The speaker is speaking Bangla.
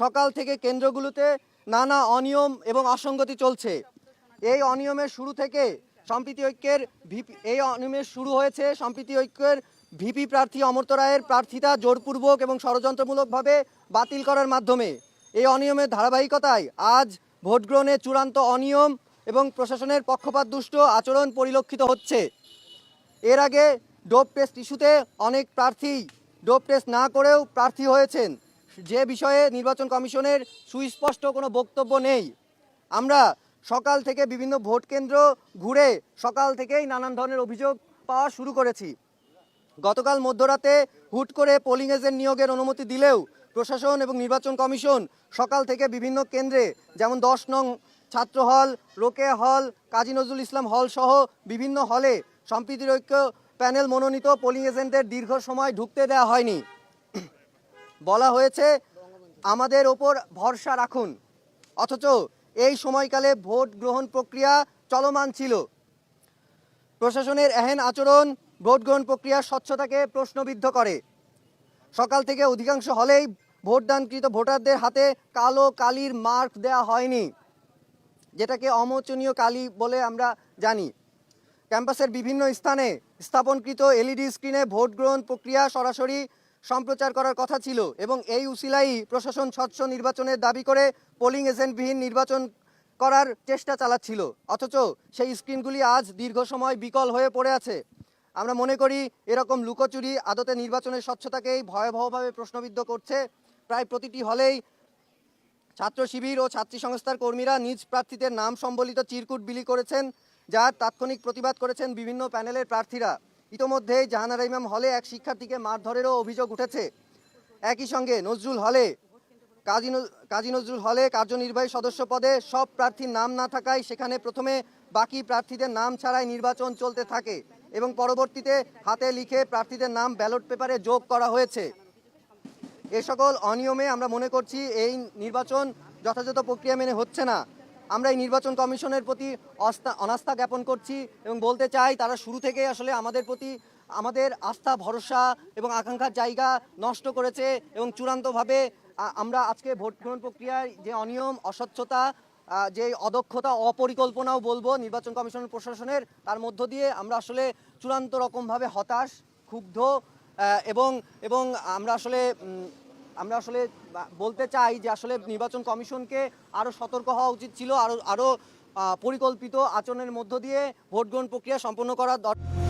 সকাল থেকে কেন্দ্রগুলোতে নানা অনিয়ম এবং অসঙ্গতি চলছে। এই অনিয়মের শুরু থেকে সম্প্রীতি ঐক্যের ভিপি, এই অনিয়মের শুরু হয়েছে সম্প্রীতি ঐক্যের ভিপি প্রার্থী অমর্ত রায়ের প্রার্থিতা জোরপূর্বক এবং ষড়যন্ত্রমূলকভাবে বাতিল করার মাধ্যমে। এই অনিয়মের ধারাবাহিকতায় আজ ভোট গ্রহণে চূড়ান্ত অনিয়ম এবং প্রশাসনের পক্ষপাত দুষ্ট আচরণ পরিলক্ষিত হচ্ছে। এর আগে ডোপ টেস্ট ইস্যুতে অনেক প্রার্থী ডোপ টেস্ট না করেও প্রার্থী হয়েছেন। যে বিষয়ে নির্বাচন কমিশনের সুস্পষ্ট কোনো বক্তব্য নেই, আমরা সকাল থেকে বিভিন্ন ভোট কেন্দ্র ঘুরে সকাল থেকেই নানান ধরনের অভিযোগ পাওয়া শুরু করেছি। গতকাল মধ্যরাতে হুট করে পোলিং এজেন্ট নিয়োগের অনুমতি দিলেও প্রশাসন এবং নির্বাচন কমিশন সকাল থেকে বিভিন্ন কেন্দ্রে, যেমন দশ নং ছাত্র হল রোকে হল, কাজী নজরুল ইসলাম হল সহ বিভিন্ন হলে সম্প্রীতির ঐক্য প্যানেল মনোনীত পোলিং এজেন্টদের দীর্ঘ সময় ঢুকতে দেওয়া হয়নি। বলা হয়েছে, আমাদের ওপর ভরসা রাখুন। অথচ এই সময়কালে ভোট গ্রহণ প্রক্রিয়া চলমান ছিল। প্রশাসনের এহেন আচরণ ভোট গ্রহণ প্রক্রিয়ার স্বচ্ছতাকে প্রশ্নবিদ্ধ করে। সকাল থেকে অধিকাংশ হলেই ভোটদানকৃত ভোটারদের হাতে কালো কালির মার্ক দেওয়া হয়নি, যেটাকে অমোচনীয় কালি বলে আমরা জানি। ক্যাম্পাসের বিভিন্ন স্থানে স্থাপনকৃত এলইডি স্ক্রিনে ভোট গ্রহণ প্রক্রিয়া সরাসরি সম্প্রচার করার কথা ছিল এবং এই উসিলাই প্রশাসন স্বচ্ছ নির্বাচনের দাবি করে পোলিং এজেন্টবিহীন নির্বাচন করার চেষ্টা চালাচ্ছিল। অথচ সেই স্ক্রিনগুলি আজ দীর্ঘ সময় বিকল হয়ে পড়ে আছে। আমরা মনে করি এরকম লুকোচুরি আদতে নির্বাচনের স্বচ্ছতাকেই ভয়াবহভাবে প্রশ্নবিদ্ধ করছে। প্রায় প্রতিটি হলেই ছাত্র শিবির ও ছাত্রী সংস্থার কর্মীরা নিজ প্রার্থীদের নাম সম্বলিত চিরকুট বিলি করেছেন যার তাৎক্ষণিক প্রতিবাদ করেছেন বিভিন্ন প্যানেলের প্রার্থীরা। ইতোমধ্যেই জাহানারা ইমাম হলে এক শিক্ষার্থীকে মারধরেরও অভিযোগ উঠেছে। একই সঙ্গে নজরুল হলে কাজী কাজী নজরুল হলে কার্যনির্বাহী সদস্য পদে সব প্রার্থীর নাম না থাকায় সেখানে প্রথমে বাকি প্রার্থীদের নাম ছাড়াই নির্বাচন চলতে থাকে এবং পরবর্তীতে হাতে লিখে প্রার্থীদের নাম ব্যালট পেপারে যোগ করা হয়েছে। এ সকল অনিয়মে আমরা মনে করছি এই নির্বাচন যথাযথ প্রক্রিয়া মেনে হচ্ছে না। আমরা এই নির্বাচন কমিশনের প্রতি অনাস্থা জ্ঞাপন করছি এবং বলতে চাই তারা শুরু থেকে আসলে আমাদের প্রতি আমাদের আস্থা, ভরসা এবং আকাঙ্ক্ষার জায়গা নষ্ট করেছে এবং চূড়ান্তভাবে আমরা আজকে ভোট গ্রহণ প্রক্রিয়ায় যে অনিয়ম, অস্বচ্ছতা যে অদক্ষতা, অপরিকল্পনাও বলব নির্বাচন কমিশন প্রশাসনের, তার মধ্য দিয়ে আমরা আসলে চূড়ান্ত রকমভাবে হতাশ, ক্ষুব্ধ এবং এবং আমরা আসলে আমরা আসলে বলতে চাই যে আসলে নির্বাচন কমিশনকে আরও সতর্ক হওয়া উচিত ছিল আরও আরও পরিকল্পিত আচরণের মধ্য দিয়ে ভোট গ্রহণ প্রক্রিয়া সম্পন্ন করার দরকার